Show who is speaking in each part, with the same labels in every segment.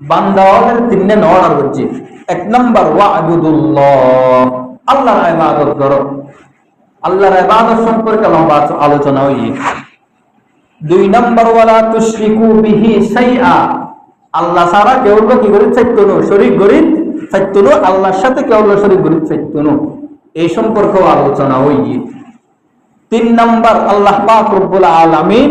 Speaker 1: বান্দাওয়ালের তিনটে অর্ডার হচ্ছে এক নম্বর আল্লাহর ইবাদত করো। আল্লাহর ইবাদত সম্পর্কে লম্বা আলোচনা হই দুই নম্বর, ওয়ালা তুশরিকু বিহি আল্লাহ ছাড়া কেউ কি করি চাইতনু শরীক গরিব আল্লাহর সাথে কেউ গরিব এই সম্পর্কেও আলোচনা হই তিন নম্বর, আল্লাহ পাক রব্বুল আলামিন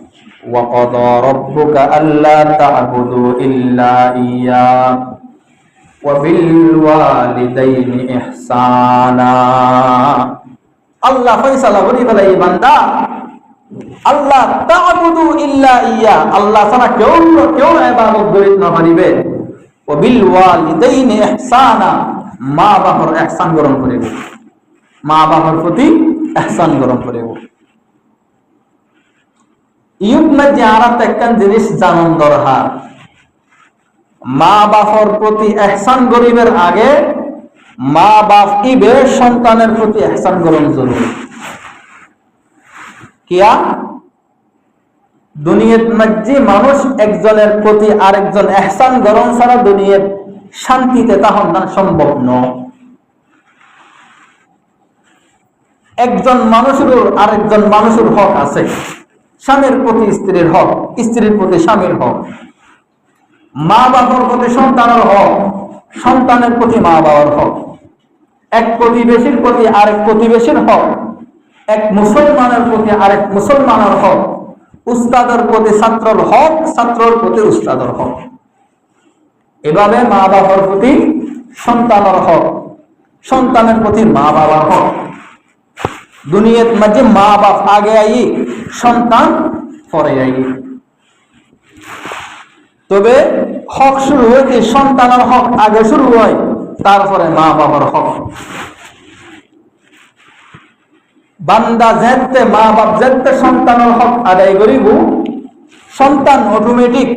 Speaker 1: وقضى ربك ألا تعبدوا إلا إياه وبالوالدين إحسانا আল্লাহ ফয়সালা বলি বলে এই বান্দা আল্লাহ তাআবুদু ইল্লা ইয়া আল্লাহ ছাড়া কেউ কেউ ইবাদত করিতে না পারিবে ও বিল ওয়ালিদাইনি ইহসানা মা বাবার ইহসান গ্রহণ করিব মা বাবার প্রতি ইহসান গ্রহণ করিব ইউব মধ্যে আর একখান জিনিস জানন দরকার মা বাপর প্রতি এহসান গরিবের আগে মা বাপ ইবে সন্তানের প্রতি এহসান গ্রহণ জরুরি। কিয়া? দুনিয়ার মধ্যে মানুষ একজনের প্রতি আরেকজন এহসান গ্রহণ ছাড়া দুনিয়ার শান্তিতে তাহন সম্ভব নয় একজন মানুষের আরেকজন মানুষের হক আছে। স্বামীর প্রতি স্ত্রীর হক, স্ত্রীর প্রতি স্বামীর হক। মা বাবার প্রতি সন্তানের হক, সন্তানের প্রতি মা বাবার হক। এক প্রতিবেশীর প্রতি আরেক প্রতিবেশীর হক। এক মুসলমানের প্রতি আরেক মুসলমানের হক। উস্তাদের প্রতি ছাত্রর হক, ছাত্রর প্রতি উস্তাদের হক। এভাবে মা বাবার প্রতি সন্তানের হক, সন্তানের প্রতি মা বাবার হক। দুনিয়ার মাঝে মা বাপ আগে আই, সন্তান পরে আই। তবে হক শুরু হইতে সন্তানের হক আগে শুরু হয়, তারপরে মা বাবার হক। বান্দা যেতে মা বাপ যেতে সন্তানের হক আদায় করিব, সন্তান অটোমেটিক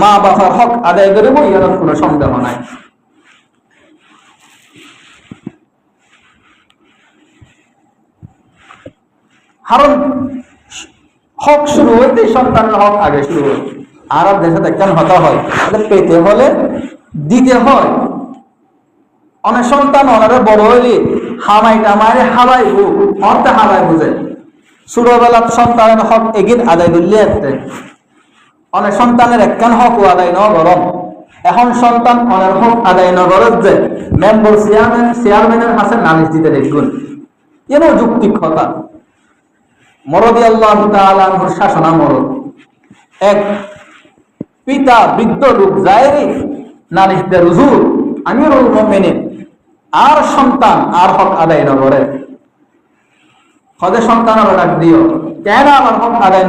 Speaker 1: মা বাবার হক আদায় করিব ইয়ার কোনো সন্দেহ নাই। কারণ হক শুরু হইতে সন্তানের হক আগে শুরু হয়। আর দেশে কেন হতা হয়। তাহলে পেতে হলে দিতে হয়। অনেক সন্তান অনারে বড় হইলে হামাই টামাই হাবাই অর্থে হাবাই বুঝে। ছোটবেলা সন্তানের হক এগিয়ে আদায় করলে একটা অনেক সন্তানের একখান হক আদায় ন গরম। এখন সন্তান অনেক হক আদায় ন গরজ যে, মেম্বার চেয়ারম্যান চেয়ারম্যানের হাতে নালিশ দিতে দেখুন। এর যুক্তিক কথা। মরদি আল্লাহ তালাহুর শাসনা এক পিতা বৃদ্ধ লোক জায়রি নালিশদের রুজুর আমিরুল মুমিনিন, আর সন্তান, আর হক আদায় নগরে। সন্তান ডাক দিও। আদায়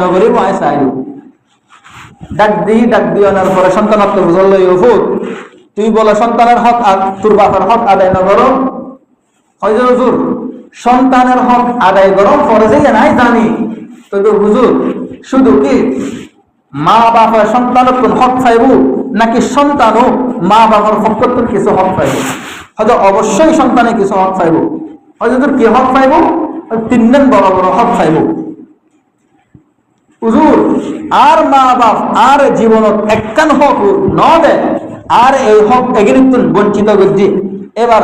Speaker 1: ডাক দি দিও তুই বলে সন্তানের হক তোর বাপের হক আদায় নগর হুজুর? সন্তানের হক আদায় গরম ফরজে নাই জানি। তবে হুজুর, শুধু কি মা বাবার সন্তানের কোন হক চাইব নাকি সন্তান সন্তানও মা বাবার পক্ষ কিছু হক পাইব? হয়তো অবশ্যই সন্তানে কিছু হক চাইব হয়তো তোর কি হক পাইব? তিনজন বড় বড় হক পাইব। হুজুর, আর মা বাপ আর জীবনত একখান হক ন দে আর এই হক এগিয়ে বঞ্চিত করছি। এবার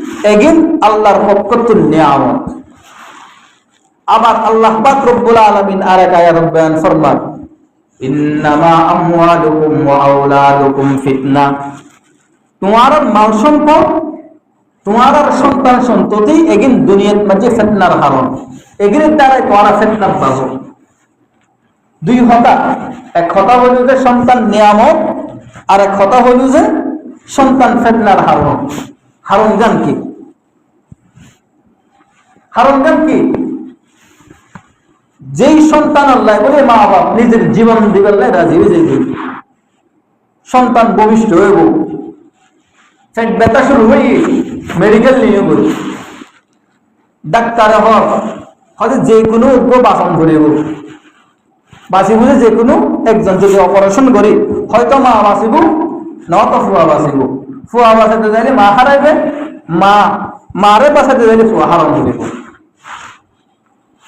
Speaker 1: এগিন আল্লাহর পক্ষতুল নিয়ামত। আবার আল্লাহ পাক রব্বুল আলামিন আরেক আয়াত বয়ান ফরমান, ইন্নামা আমওয়ালুকুম ওয়া আওলাদুকুম ফিতনা। তোমার মাল সম্পদ, তোমার আর সন্তান সন্ততি এগিন দুনিয়ার মাঝে ফেতনার হারণ। এগিনের দ্বারাই তোমারা ফেতনার পাবো দুই হতা, এক কথা হইল যে সন্তান নিয়ামত, আর এক কথা হইল যে সন্তান ফেতনার হারণ। হারণ গান কি? হারণ গান কি? যেই সন্তান আল্লাহ বলে মা বাপ নিজের জীবন দিবেন রাজি হয়ে যাইবে। সন্তান ভবিষ্ঠ হইব। পেট ব্যথা শুরু হই মেডিকেল নিয়ে বলি ডাক্তার হক হয়তো যে কোনো উগ্র বাসন করিব। বাঁচি বুঝে যে কোনো একজন যদি অপারেশন করি, হয়তো মা বাঁচিব নয়তো ফুয়া বাঁচিব ফুয়া বাঁচাতে যাইলে মা হারাইবে, মা মারে বাঁচাতে যাইলে হারাম করিব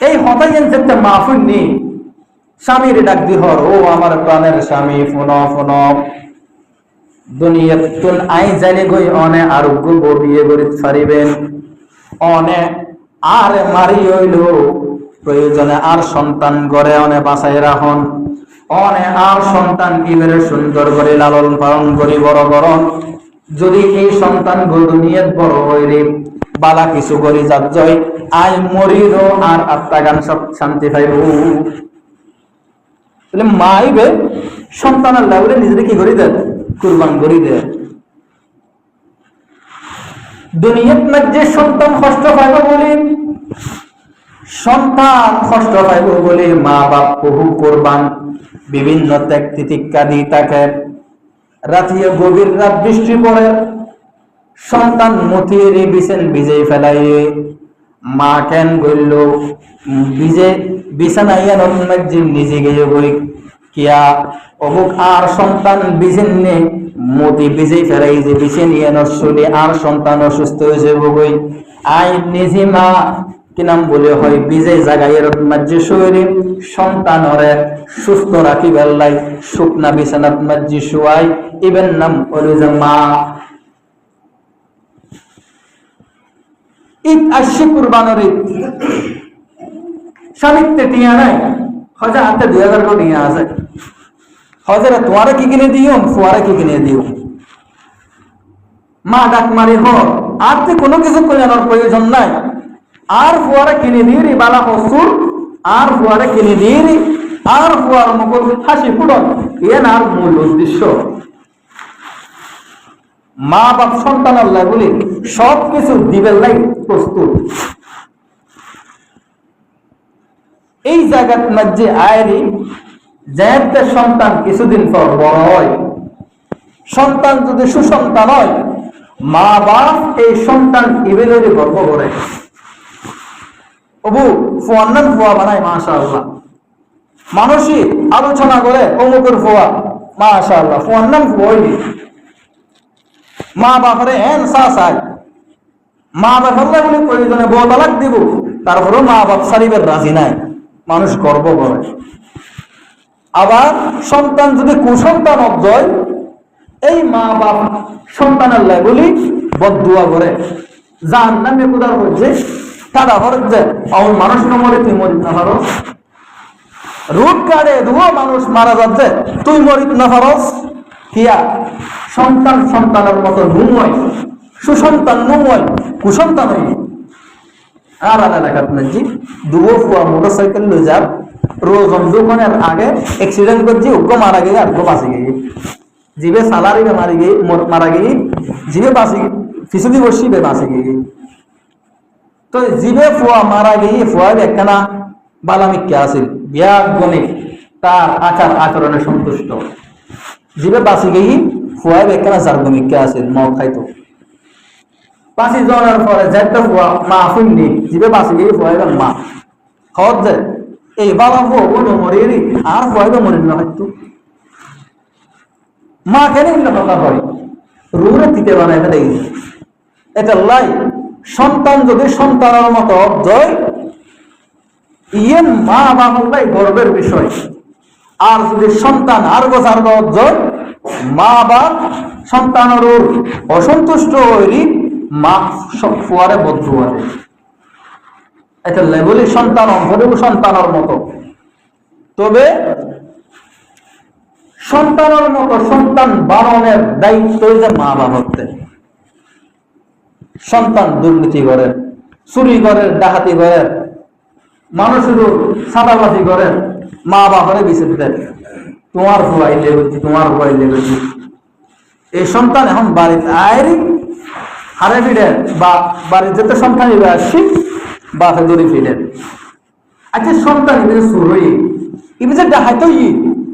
Speaker 1: এই হতাই যেতে মাহফুল নি। স্বামীর ডাক দি হর, ও আমার প্রাণের স্বামী, ফোন ফোন। দুনিয়াতুন আই জানি গই, অনে আরোগ্য বিয়ে করি ফারিবেন অনে আর মারি হইল, প্রয়োজনে আর সন্তান গড়ে অনে বাসায় রাখুন। অনে আর সন্তান ইবেরে সুন্দর করে লালন পালন করি, বড় করন যদি এই সন্তান গো দুনিয়াত বড় হইরে বালা কিছু করি যাত জয়। আই মরিল আর আত্মা গান সব শান্তি পাইব। তাহলে সন্তান আল্লাহ বলে নিজেকে কি করি দেন কুরবান করি দেয় দুনিয়াত মধ্যে সন্তান কষ্ট পাইব বলে, সন্তান কষ্ট পাইব বলে মা বাপ বহু কোরবান, বিভিন্ন ত্যাগ তিতিক্ষা দিয়ে তাকে রাতিয়ে গভীর রাত বৃষ্টি পড়ে সন্তান মতিয়ে বিছেন ভিজে ফেলাইয়ে মা কেন গইল ভিজে বিছানাইয়া নন্নাজি নিজে গিয়ে বই কিয়া? অমুক আর সন্তান বিজেন নে? মতি বিজে ফেলাই যে বিছে নিয়ে নসলে আর সন্তান অসুস্থ হয়েছে বই আই নিজে মা, কি নাম বলে হয়? বিজয় জাগাই মাঝে শরীরে। সন্তানরে সুস্থ রাখি বেল্লাই শুকনা বিছানাত মাঝে শুয়াই ইবেন নাম ওরে যে মা। ঈদ আসছে কুরবানোর ঈদ। টিয়া নাই। হজা হাতে দুই হাজার টিয়া আছে। হজরা তোমারে কি কিনে দিও, ফুয়ারে কি কিনে দিও? মা ডাক মারি, হ, আর তো কোনো কিছু করানোর প্রয়োজন নাই। আর ফুয়ারে কিনে দিয়ে রে বালা হসুর, আর ফুয়ারে কিনে দিয়ে রে আর ফুয়ার মুখর হাসি ফুটন। এন আর মূল উদ্দেশ্য। মা বাপ সন্তান আল্লাহ বলি সব কিছু লাই প্রস্তুত। এই জায়গার মধ্যে আয়রি যেতে সন্তান কিছুদিন পর বড় হয়। সন্তান যদি সুসন্তান হয় মা বাপ এই সন্তান ইবেলের গর্ব করে। অবু, ফুয়ার নাম ফুয়া বানায় মাশা আল্লাহ মানুষই আলোচনা করে, অমুকের ফুয়া মাশা আল্লাহ ফুয়ার নাম ফুয়াইনি মা বাপরে এন সা সাই মা বাপ আল্লাহ বলে প্রয়োজনে বউ দিব। তারপরেও মা বাপ সারিবের রাজি নাই। মানুষ গর্ব করে আবার সন্তান যদি কুসন্তান অব্দয় এই মা বাপ সন্তান আল্লাহ বলি বদুয়া করে যার নামে কোদার হচ্ছে তারা যে আমার মানুষ মরে তুই মরিত না পারো রোড কার্ডে দুও মানুষ মারা যাচ্ছে তুই মরিত না পারস সন্তান সন্তানের মতো নুময় সুসন্তান নুময় কুসন্তান আর আলাদা নাকি, দুবো ফুয়া মোটর সাইকেল লই যাব আগে অ্যাক্সিডেন্ট করছি মারা গিয়ে আর বাঁচি গিয়ে জিবে সালারি মারি গিয়ে মারা তো জিবে ফুয়া মারা গিয়ে ফুয়া বালামিক্যা আছিল বিয়া গণে তার আচার আচরণে সন্তুষ্ট। জিবে বাঁচি গিয়ে ফুয়া একখানা জার্গমিক্যা আছিল মদ খাইতো বাঁচি যাওয়ার পরে যাইতে ফুয়া মা ফুন্নি জিবে বাঁচি গিয়ে ফুয়া এবার মা। হদ যে, এই বাবা ফুয়া ও নমরি আর ফুয়া তো মরিল না হয়তো মা কেন উল্লেখ কথা হয়? রুরে দিতে বানায় ফেলে গেছে এটা লাই, সন্তান যদি সন্তানের মতো অর্জয় ইয়ে মা বাবাই গর্বের বিষয়। আর যদি সন্তান আর বছর অর্জয় মা বাপ সন্তানের অসন্তুষ্ট হইলি, মা সব ফুয়ারে বদুয়ারে এটা লেবলি সন্তান অঙ্গরেও সন্তানের মতো। তবে সন্তানের মতো সন্তান বানানোর দায়িত্ব যে মা বাবার সন্তান দুর্নীতি করে, চুরি করেন ডাকাতি করেন মানুষের সাদাবাজি করেন মা বাবারে বিচে দেন তোমার ভুয়াই লেগেছি, তোমার ভুয়াই লেগেছি। এই সন্তান এখন বাড়িতে আয়রি হারে ফিরেন বা বাড়িতে যেতে সন্তান এবার আসছি বাপে দড়ি ফিরেন আচ্ছা সন্তান ইবে সুর হই ইবে যে ডাহাইত হই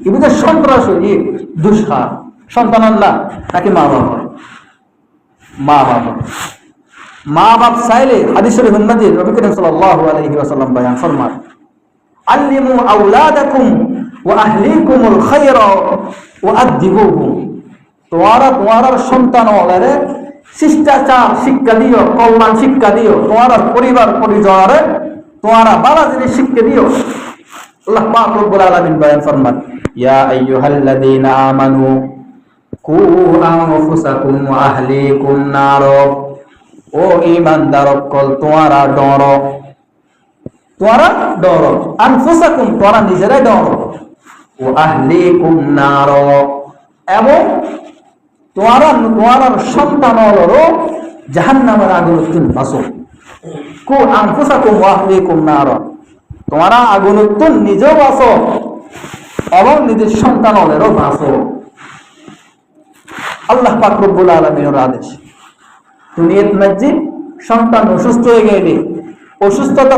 Speaker 1: ইবে যে সন্ত্রাস হই দুষ্কার। সন্তান আল্লাহ নাকি মা বাবা? মা বাবা। মা বাপ চাইলে হাদিস শরীফ উন্নতি নবী করিম সাল্লাল্লাহু আলাইহি ওয়াসাল্লাম বয়ান ফরমান আল্লিমু আওলাদাকুম ওয়া আহলিকুমুল খায়রা ওয়া আদিবুহুম তোমারা তোমার সন্তান ওলারে শিষ্টাচার শিক্ষা দিও কল্যাণ শিক্ষা দিও তোমার পরিবার পরিজনের তোমারা বালা জিনিস শিক্ষা দিও আল্লাহ পাক রব্বুল আলামিন বয়ান ফরমান ইয়া আইয়ুহাল্লাযীনা আমানু কু আনফুসাকুম ওয়া আহলিকুম নার ও ঈমানদার কল তোমারা ডর তোমারা ডর আনফুসাকুম তোমরা নিজেরাই ডর ও আহলিকুম নার এবং তোমার তোমার সন্তানরও জাহান্নামের আগুন উত্তীর্ণ বাসো কু আনফুসাকুম ওয়া আহলিকুম নার তোমরা আগুন উত্তীর্ণ নিজেও বাসো এবং নিজের সন্তানরেরও বাসো আল্লাহ পাক রব্বুল আদেশ। দুনিয়াত মসজিদ সন্তান অসুস্থ হয়ে গেলে, অসুস্থতা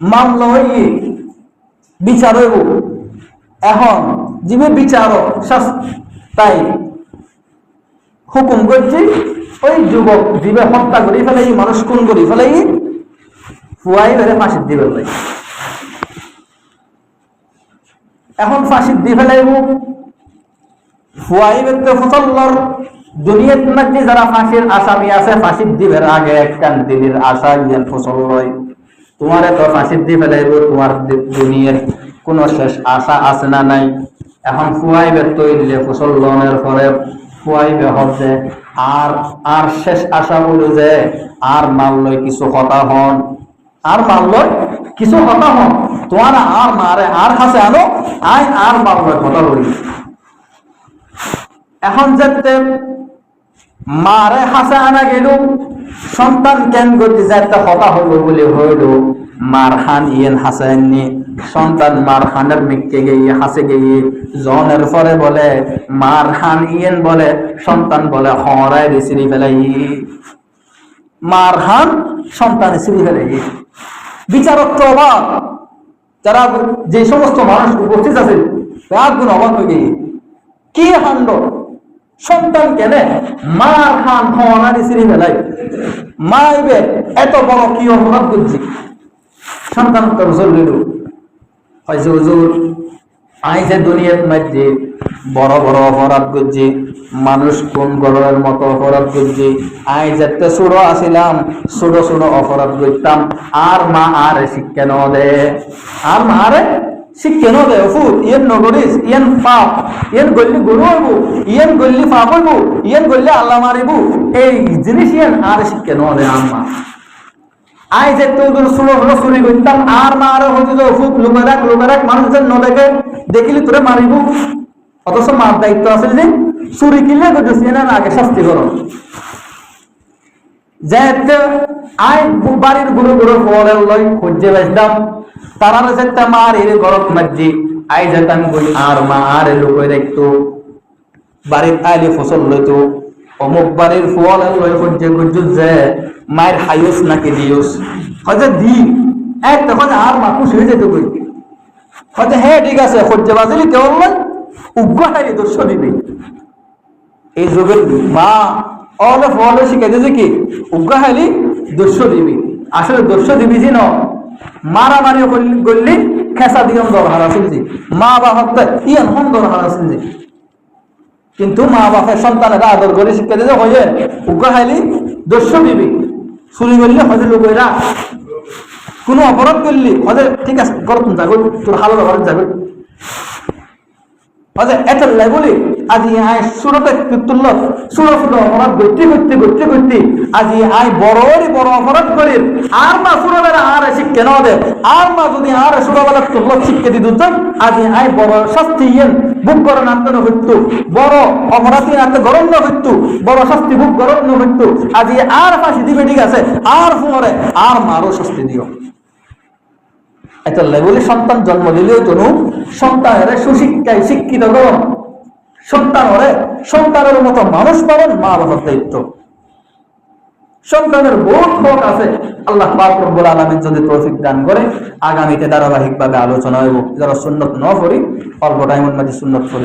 Speaker 1: মামলা হয়ে বিচার হইব। এখন যিনি বিচারক তাই হুকুম করছি, ওই যুবক জীবে হত্যা করি ফেলে মানুষ খুন করি ফেলে ফুয়াই ধরে ফাঁসির দিবে ফেলাই এখন ফাঁসির দিয়ে ফেলাইব। ফুয়াই ব্যক্তি ফসল্লর দুনিয়ার নাকি যারা ফাঁসির আসামি আছে, ফাঁসির দিবের আগে একখান দিনের আশা ইয়ান ফসল লয় তোমার তো ফাঁসির দিয়ে ফেলাইব, তোমার দুনিয়ার কোন শেষ আশা আছে না নাই। এখন ফুয়াইবে তৈরি ফসল লনের পরে ফুয়াইবে হচ্ছে আর আর শেষ আশা বলে যে আর মাল লয় কিছু হতা হন। আর মাল লয় কিছু হতা হন। তোমার আর মারে আর হাসে আনো, আই আর লয় হতা করি এখন যেতে মারে হাসে আনা গেল সন্তান কেন করতে যাতে হতা হলো বলে হইল, মার খান ইয়েন হাসায়নি সন্তান মার খানের মিককে গিয়ে হাসে গিয়ে জনের পরে বলে, মার খান ইয়েন বলে, সন্তান বলে হরায় রিসিরি ফেলাই। মার খান সন্তান সিঁড়ি ফেলাই। বিচারক তো অবাক। যারা যে সমস্ত মানুষ উপস্থিত আছে রাত গুণ অবাক হয়ে গিয়ে কি হান্ড সন্তান কেনে? মার খান হওয়ানারি সিঁড়ি ফেলাই মাইবে, এত বড় কি অপরাধ করছি? সন্তান তো জরুরি হয়েছে হুজুর যে দুনিয়ার মধ্যে বড় বড় অপরাধ করছি, মানুষ কোন গড়ের মতো অপরাধ করছি, আই যেতে ছোট আসিলাম ছোট ছোট অপরাধ করতাম, আর মা আর শিক্ষা ন দে। আর মা আরে শিক্ষা ন দে ইয়েন নগরিস গল্লি গরু হইব গল্লি হইব গল্লি আল্লাহ মারিব এই জিনিস আর আই যে হলো চুরি করতাম আর হতে তো দেখিলি তোরে মারিব। অথচ মার দায়িত্ব আছে যে চুরি কিনলে করতেছি না আগে শাস্তি করো। যেতে আই বাড়ির গুরু গুরু ফলের লই খুঁজে বেচতাম তারা যেতে মার এর আই যেতাম গই আর মা আর লুকে দেখতো। বাড়ির আইলে ফসল লইতো। অমুক বাড়ির ফল লই খুঁজে খুঁজে যে, মায়ের হাইস নাকি দিওস হয়তো দি, এক তখন আর মা খুশি হয়ে যেত হয়তো হ্যাঁ ঠিক আছে সহ্য বাজিলি কেবল নয় উগ্র হাইলি দিবি এই যুগের মা, অলে ফলে শিখাইতে যে কি, উগ্র হাইলি দিবি আসলে দোষ দিবি যে ন। মারামারি করলি খেসা দিয়ম দরকার আছিল যে মা বা হত্যা হন দরকার আছিল যে কিন্তু মা বাপের সন্তানেরা আদর করে শিক্ষা দিতে হয়ে উগ্র হাইলি দস্য দিবি। চুরি করলে হজে লোকেরা কোনো অপরাধ করলি হজে ঠিক আছে করত যাবে তোর হালো ঘরে যাবে হজে এত বলি আজি আয় সুরতে তুল্য সুর সুর অপরাধ করতে করতে করতে করতে আজি আয় বড়ই বড় অপরাধ করি আর মা সুরবেলা আর শিক্ষা ন দে? আর মা যদি আর সুরবেলা তুল্য শিক্ষা দিত আজি আয় বড় শাস্তি ইয়েন বুক করে নান্তন হইতো বড় অপরাধী নাতে গরম ন হইতো বড় শাস্তি বুক গরম ন হইতো আজি আর ফাঁসি দিবে ঠিক আছে। আর ফুমরে আর মারও শাস্তি দিও একটা লেভেলে সন্তান জন্ম দিলেও জন্য সন্তানের সুশিক্ষায় শিক্ষিত করুন সন্তান হলে সন্তানের মতো মানুষ পাবেন মা বাবার দায়িত্ব। সন্তানের বহুত হক আছে। আল্লাহ রব্বুল আলামিন যদি তৌফিক দান করে, আগামীতে ধারাবাহিকভাবে আলোচনা হইব যারা সুন্নত ন করি অল্প টাইমের মাঝে সুন্নত করি